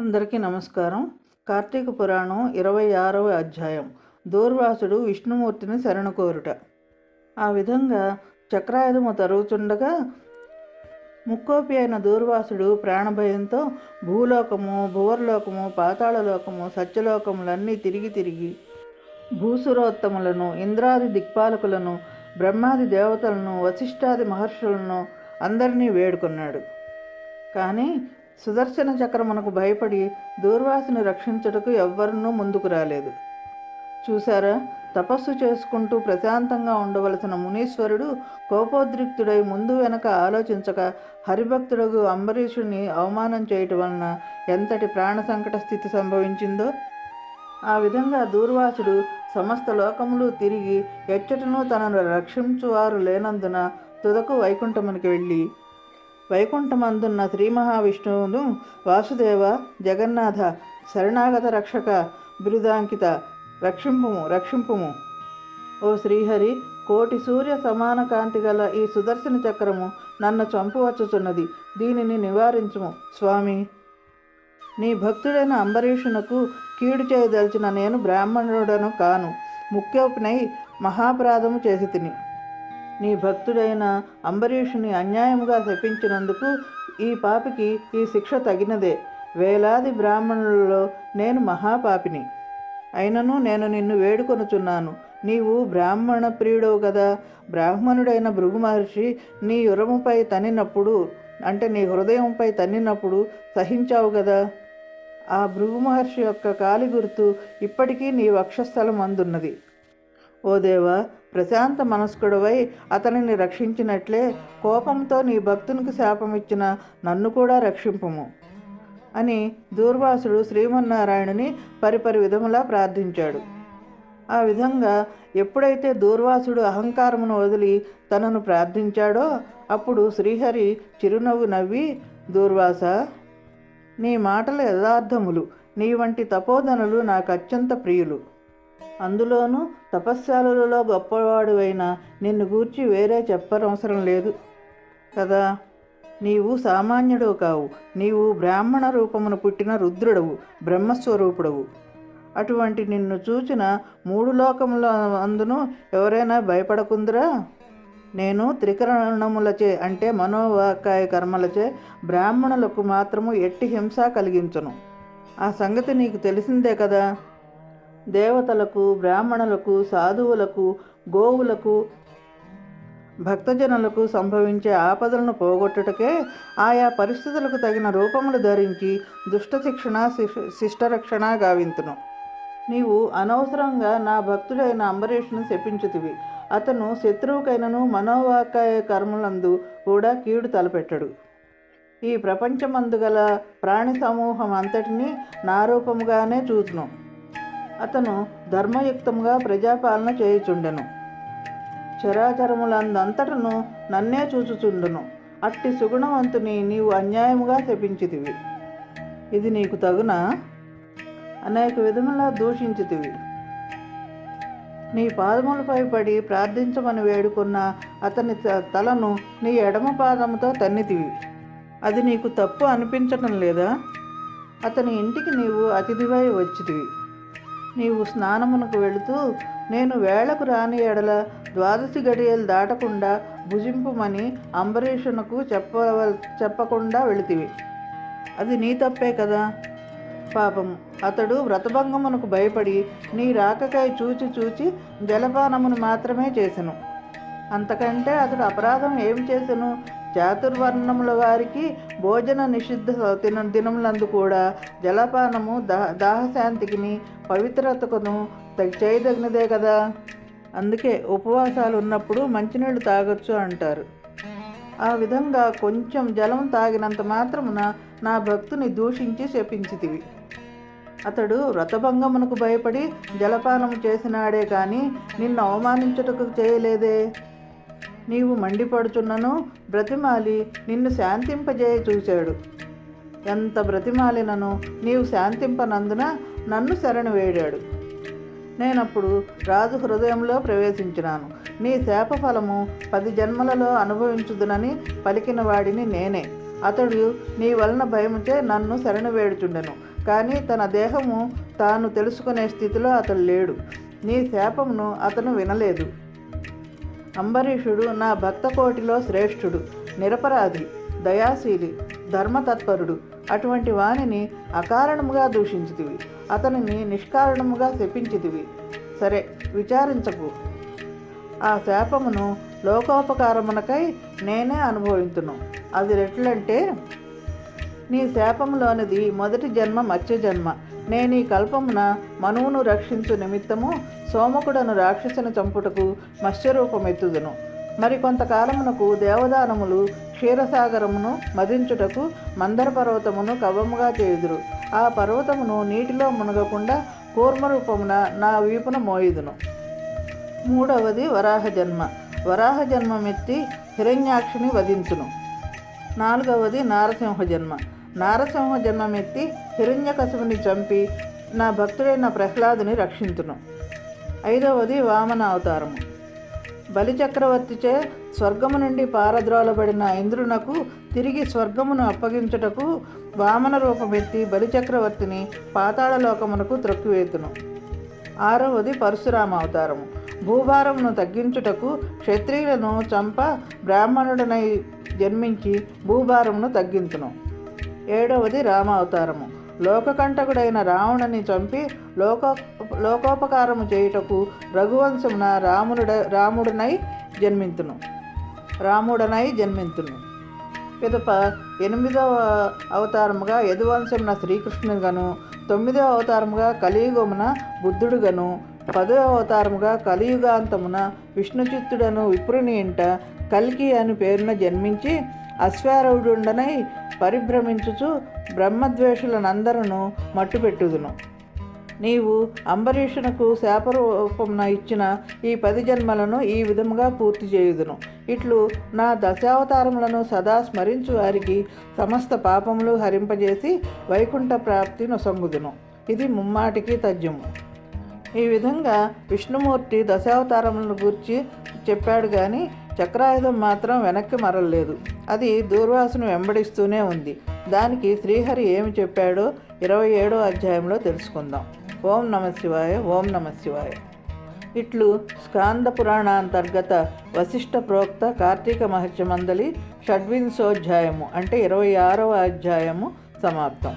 అందరికీ నమస్కారం. కార్తీక పురాణం ఇరవై ఆరవ అధ్యాయం. దూర్వాసుడు విష్ణుమూర్తిని శరణు కోరుట ఆ విధంగా చక్రాయుధము తరుగుచుండగా ముక్కోపి అయిన దూర్వాసుడు ప్రాణభయంతో భూలోకము భువర్లోకము పాతాళలోకము సత్యలోకములన్నీ తిరిగి తిరిగి భూసురోత్తములను ఇంద్రాది దిక్పాలకులను బ్రహ్మాది దేవతలను వశిష్ఠాది మహర్షులను అందరినీ వేడుకున్నాడు. కానీ సుదర్శన చక్రమునకు భయపడి దూర్వాసుని రక్షించుటకు ఎవ్వరూ ముందుకు రాలేదు. చూశారా? తపస్సు చేసుకుంటూ ప్రశాంతంగా ఉండవలసిన మునీశ్వరుడు కోపోద్రిక్తుడై ముందు వెనక ఆలోచించక హరిభక్తుడగు అంబరీషుని అవమానం చేయటం వలన ఎంతటి ప్రాణ సంకట స్థితి సంభవించిందో? ఆ విధంగా దూర్వాసుడు సమస్త లోకములు తిరిగి ఎచ్చటను తనను రక్షించువారు లేనందున తుదకు వైకుంఠమునికి వెళ్ళి వైకుంఠమందున్న శ్రీ మహావిష్ణువును వాసుదేవ జగన్నాథ శరణాగత రక్షక బిరుదాంకిత రక్షింపుము రక్షింపుము. ఓ శ్రీహరి కోటి సూర్య సమాన కాంతి గల ఈ సుదర్శన చక్రము నన్ను చంపవచ్చుచున్నది. దీనిని నివారించుము. స్వామి నీ భక్తుడైన అంబరీషునకు కీడు చేయదలిచిన నేను బ్రాహ్మణుడను కాను. ముఖ్యోపినై మహాపరాధము చేసి తిని నీ భక్తుడైన అంబరీషుని అన్యాయముగా శపించినందుకు ఈ పాపికి ఈ శిక్ష తగినదే. వేలాది బ్రాహ్మణులలో నేను మహాపాపిని. అయినను నేను నిన్ను వేడుకొనుచున్నాను. నీవు బ్రాహ్మణ ప్రియుడవు కదా బ్రాహ్మణుడైన భృగు మహర్షి నీ ఉరముపై తన్నినప్పుడు అంటే నీ హృదయంపై తన్నినప్పుడు సహించావు కదా ఆ భృగు మహర్షి యొక్క కాలి గుర్తు ఇప్పటికీ నీ వక్షస్థలం అందున్నది ఓ దేవా ప్రశాంత మనస్కుడవై అతనిని రక్షించినట్లే కోపంతో నీ భక్తునికి శాపమిచ్చిన నన్ను కూడా రక్షింపుము అని దూర్వాసుడు శ్రీమన్నారాయణుని పరిపరి విధములా ప్రార్థించాడు. ఆ విధంగా ఎప్పుడైతే దూర్వాసుడు అహంకారమును వదిలి తనను ప్రార్థించాడో అప్పుడు శ్రీహరి చిరునవ్వు నవ్వి దూర్వాస నీ మాటలు యథార్థములు. నీ వంటి తపోధనులు నాకు అత్యంత ప్రియులు. అందులోనూ తపస్శాలులలో గొప్పవాడువైన నిన్ను గూర్చి వేరే చెప్పనవసరం లేదు. కదా? నీవు సామాన్యుడు కావు. నీవు బ్రాహ్మణ రూపమును పుట్టిన రుద్రుడవు బ్రహ్మస్వరూపుడవు. అటువంటి నిన్ను చూచిన మూడు లోకముల అందును ఎవరైనా భయపడకుందరా? నేను త్రికరణములచే అంటే మనోవాకాయ కర్మలచే బ్రాహ్మణులకు మాత్రము ఎట్టి హింస కలిగించను. ఆ సంగతి నీకు తెలిసిందే కదా? దేవతలకు బ్రాహ్మణులకు సాధువులకు గోవులకు భక్తజనులకు సంభవించే ఆపదలను పోగొట్టుటకే ఆయా పరిస్థితులకు తగిన రూపములు ధరించి దుష్టశిక్షణ శిష్టరక్షణ గావింతును. నీవు అనవసరంగా నా భక్తుడైన అంబరీషును శపించుతివి. అతను శత్రువుకైనను మనోవాకాయ కర్మలందు కూడా కీడు తలపెట్టడు. ఈ ప్రపంచమందుగల ప్రాణి సమూహం అంతటినీ నా రూపముగానే చూచును. అతను ధర్మయుక్తంగా ప్రజాపాలన చేయుచుండెను. చరాచరములందంతటను నన్నే చూచుచుండును. అట్టి సుగుణవంతుని నీవు అన్యాయముగా శపించితివి. ఇది నీకు తగునా? అనేక విధములా దూషించితివి. నీ పాదములపై పడి ప్రార్థించమని వేడుకున్న అతని త- తలను నీ ఎడమ పాదముతో తన్నితివి. అది నీకు తప్పు అనిపించటం లేదా? అతని ఇంటికి నీవు అతిథివై వచ్చితివి. నీవు స్నానమునకు వెళుతూ నేను వేళకు రాని ఎడల ద్వాదశి గడియలు దాటకుండా భుజింపుమని అంబరీషునకు చెప్పవ చెప్పకుండా వెళితివి. అది నీ తప్పే కదా? పాపం. అతడు వ్రతభంగమునకు భయపడి నీ రాకకై చూచి చూచి జలపానమును మాత్రమే చేసెను. అంతకంటే అతడు అపరాధం ఏం చేసెను? చాతుర్వర్ణముల వారికి భోజన నిషిద్ధ దిన దినములందు కూడా జలపానము దా దాహశాంతికిని పవిత్రతకును చేయదగినదే కదా? అందుకే ఉపవాసాలు ఉన్నప్పుడు మంచినీళ్ళు తాగొచ్చు అంటారు. ఆ విధంగా కొంచెం జలం తాగినంత మాత్రమున నా భక్తుని దూషించి శపించితివి. అతడు వ్రతభంగమునకు భయపడి జలపానము చేసినాడే కానీ నిన్ను అవమానించుటకు చేయలేదే? నీవు మండిపడుచున్నను బ్రతిమాలి నిన్ను శాంతింపజేయ చూశాడు. ఎంత బ్రతిమాలినను నీవు శాంతింపనందున నన్ను శరణు వేడాడు. నేనప్పుడు రాజు హృదయంలో ప్రవేశించినాను. నీ శాప ఫలము పది జన్మలలో అనుభవించుదునని పలికిన వాడిని నేనే. అతడు నీ వలన భయముచే నన్ను శరణు వేడుచుండెను. కానీ తన దేహము తాను తెలుసుకునే స్థితిలో అతడు లేడు. నీ శాపమును అతను వినలేదు. అంబరీషుడు నా భక్త కోటిలో శ్రేష్ఠుడు నిరపరాధి దయాశీలి ధర్మతత్పరుడు. అటువంటి వానిని అకారణముగా దూషించితివి అతనిని నిష్కారణముగా శపించితివి. సరే విచారించకు. ఆ శాపమును లోకోపకారమునకై నేనే అనుభవించును అది రెట్లంటే నీ శాపములోనిది మొదటి జన్మ మత్స్య జన్మ. నేను ఈ కల్పమున మనువును రక్షించు నిమిత్తము సోమకుడను రాక్షసుని చంపుటకు మత్స్యరూపమెత్తుదును. మరి కొంతకాలమునకు దేవదానములు క్షీరసాగరమును మదించుటకు మందర పర్వతమును కవముగా చేయుదురు. ఆ పర్వతమును నీటిలో మునగకుండా కూర్మరూపమున నా వీపున మోయుదును. మూడవది వరాహ జన్మ. వరాహ జన్మమెత్తి హిరణ్యాక్షిని వధించును. నాలుగవది నారసింహ జన్మ. నారసింహ జన్మమెత్తి హిరణ్యకశుని చంపి నా భక్తుడైన ప్రహ్లాదుని రక్షించును. ఐదవది వామన అవతారము. బలిచక్రవర్తిచే స్వర్గము నుండి పారద్రోలబడిన ఇంద్రునకు తిరిగి స్వర్గమును అప్పగించుటకు వామన రూపమెత్తి బలిచక్రవర్తిని పాతాళలోకమునకు త్రొక్కివేతును. ఆరవది పరశురామ అవతారము. భూభారమును తగ్గించుటకు క్షత్రియులను చంప బ్రాహ్మణుడనై జన్మించి భూభారమును తగ్గించును. ఏడవది రామ అవతారము లోకకంటకుడైన రావణుని చంపి లోక లోకోపకారము చేయుటకు రఘువంశమున రామునుడ రాముడునై జన్మింతును. రాముడనై జన్మింతును. పిదప ఎనిమిదవ అవతారముగా యదువంశమున శ్రీకృష్ణుడుగాను తొమ్మిదవ అవతారముగా కలియుగమున బుద్ధుడుగను పదవ అవతారముగా కలియుగాంతమున విష్ణుచిత్తుడను విప్రుని ఇంట కల్కి అని పేరున జన్మించి అశ్వారూఢుండనై పరిభ్రమించుచు బ్రహ్మద్వేషులనందరూ మట్టుపెట్టుదును. నీవు అంబరీషునకు శాపరూపమున ఇచ్చిన ఈ పది జన్మలను ఈ విధముగా పూర్తి చేయుదును. ఇట్లు నా దశావతారములను సదా స్మరించు వారికి సమస్త పాపములు హరింపజేసి వైకుంఠ ప్రాప్తి నొసంగుదును. ఇది ముమ్మాటికి తథ్యము ఈ విధంగా విష్ణుమూర్తి దశావతారములను గూర్చి చెప్పాడు కానీ చక్రాయుధం మాత్రం వెనక్కి మరలలేదు. అది దూర్వాసును వెంబడిస్తూనే ఉంది. దానికి శ్రీహరి ఏమి చెప్పాడో ఇరవై ఏడో అధ్యాయంలో తెలుసుకుందాం. ఓం నమ శివాయ ఓం నమ శివాయ. ఇట్లు స్కాంద పురాణాంతర్గత వశిష్ఠ ప్రోక్త కార్తీక మహత్య మందలి షడ్వింశోధ్యాయము అంటే ఇరవై ఆరవ అధ్యాయము సమాప్తం.